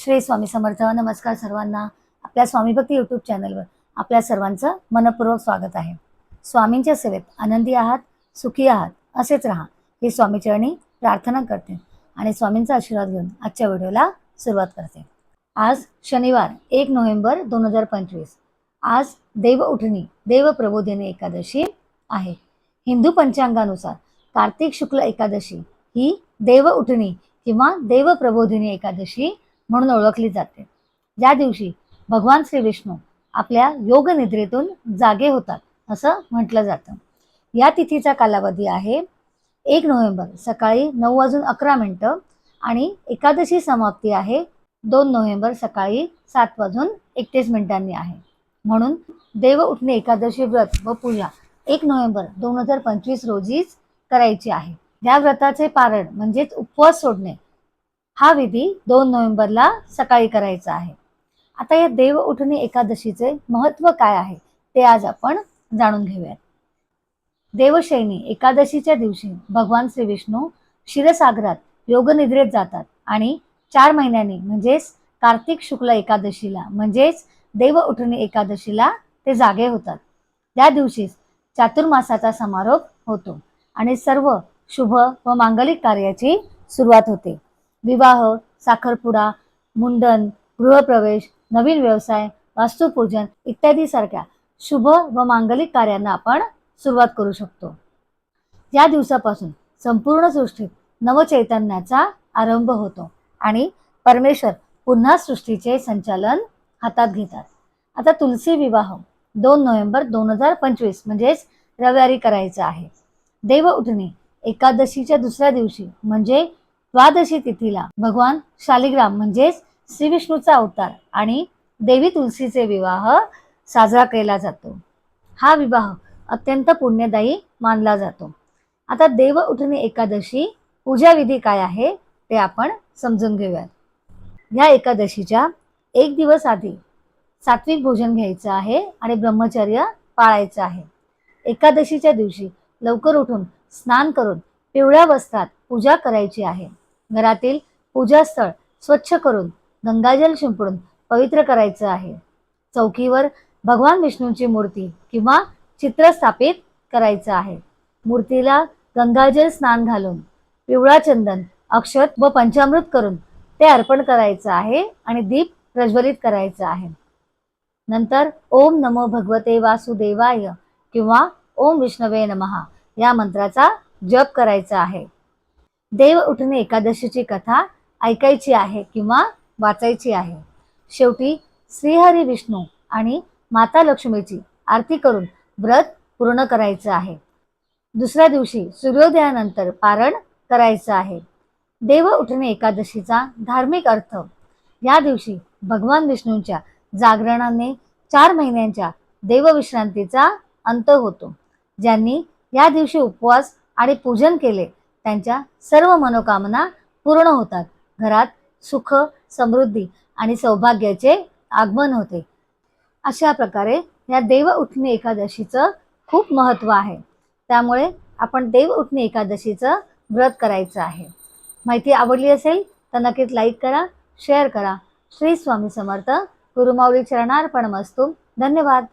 श्री स्वामी समर्थ. नमस्कार सर्वांना. आपल्या स्वामी भक्ती यूट्यूब चॅनलवर आपल्या सर्वांचं मनपूर्वक स्वागत आहे. स्वामींच्या सेवेत आनंदी आहात सुखी आहात असेच राहा. ही स्वामीचरणी प्रार्थना करते आणि स्वामींचा आशीर्वाद घेऊन आजच्या व्हिडिओला सुरुवात करते. आज शनिवार एक नोव्हेंबर दोन हजार पंचवीस. आज देव उठणी देव प्रबोधिनी एकादशी आहे. हिंदू पंचांगानुसार कार्तिक शुक्ल एकादशी ही देव उठणी किंवा देव प्रबोधिनी एकादशी म्हणून ओळखली जाते. या दिवशी भगवान श्री विष्णू आपल्या योग निद्रेतून जागे होतात असं म्हटलं जातं. या तिथीचा कालावधी आहे एक नोव्हेंबर सकाळी नऊ वाजून अकरा मिनटं आणि एकादशी समाप्ती आहे दोन नोव्हेंबर सकाळी सात वाजून एकतीस मिनिटांनी आहे. म्हणून देव उठणे एकादशी व्रत व पूजा एक नोव्हेंबर दोन हजार पंचवीस रोजीच करायची आहे. या व्रताचे पारण म्हणजेच उपवास सोडणे हा विधी दोन नोव्हेंबरला सकाळी करायचा आहे. आता या देव उठणी एकादशीचे महत्त्व काय आहे ते आज आपण जाणून घेऊयात. देवशैनी एकादशीच्या दिवशी भगवान श्री विष्णू क्षीरसागरात योगनिद्रेत जातात आणि चार महिन्यांनी म्हणजेच कार्तिक शुक्ल एकादशीला म्हणजेच देव उठणी एकादशीला ते जागे होतात. त्या दिवशीच चातुर्मासाचा समारोप होतो आणि सर्व शुभ व मांगलिक कार्याची सुरुवात होते. विवाह साखरपुडा मुंडन गृहप्रवेश नवीन व्यवसाय वास्तुपूजन इत्यादी सारख्या शुभ व मांगलिक कार्यांना आपण सुरुवात करू शकतो. या दिवसापासून संपूर्ण सृष्टीत नवचैतन्याचा आरंभ होतो आणि परमेश्वर पुन्हा सृष्टीचे संचालन हातात घेतात. आता तुलसी विवाह दोन नोव्हेंबर दोन हजार पंचवीस म्हणजेच रविवारी करायचा आहे. देव उठणे एकादशीच्या दुसऱ्या दिवशी म्हणजे द्वादशी तिथीला. भगवान शालिग्राम म्हणजेच श्री विष्णूचा अवतार आणि देवी तुलसीचे विवाह साजरा केला जातो. हा विवाह अत्यंत पुण्यदायी मानला जातो. आता देव उठणे एकादशी पूजाविधी काय आहे ते आपण समजून घेऊयात. या एकादशीच्या एक दिवस आधी सात्विक भोजन घ्यायचं आहे आणि ब्रह्मचर्य पाळायचं आहे. एकादशीच्या दिवशी लवकर उठून स्नान करून पिवळ्या वस्त्रात पूजा करायची आहे. घरातील पूजास्थळ स्वच्छ करून गंगाजल शिंपडून पवित्र करायचं आहे. चौकीवर भगवान विष्णूंची मूर्ती किंवा चित्र स्थापित करायचं आहे. मूर्तीला गंगाजल स्नान घालून पिवळा चंदन अक्षत व पंचामृत करून ते अर्पण करायचं आहे आणि दीप प्रज्वलित करायचं आहे. नंतर ओम नमो भगवते वासुदेवाय किंवा ओम विष्णवे नमहा या मंत्राचा जप करायचा आहे. देव उठणे एकादशीची कथा ऐकायची आहे किंवा वाचायची आहे. शेवटी श्रीहरी विष्णू आणि माता लक्ष्मीची आरती करून व्रत पूर्ण करायचं आहे. दुसऱ्या दिवशी सूर्योदयानंतर पारण करायचं आहे. देव उठणे एकादशीचा धार्मिक अर्थ. या दिवशी भगवान विष्णूंच्या जागरणाने चार महिन्यांच्या देवविश्रांतीचा अंत होतो. ज्यांनी या दिवशी उपवास आणि पूजन केले त्यांच्या सर्व मनोकामना पूर्ण होतात. घरात सुख समृद्धी आणि सौभाग्याचे आगमन होते. अशा प्रकारे या देव उठणी एकादशीचं खूप महत्त्व आहे. त्यामुळे आपण देव उठणी एकादशीचं व्रत करायचं आहे. माहिती आवडली असेल तर नक्कीच लाईक करा शेअर करा. श्री स्वामी समर्थ गुरुमाऊली चरणार्पण मस्तू धन्यवाद.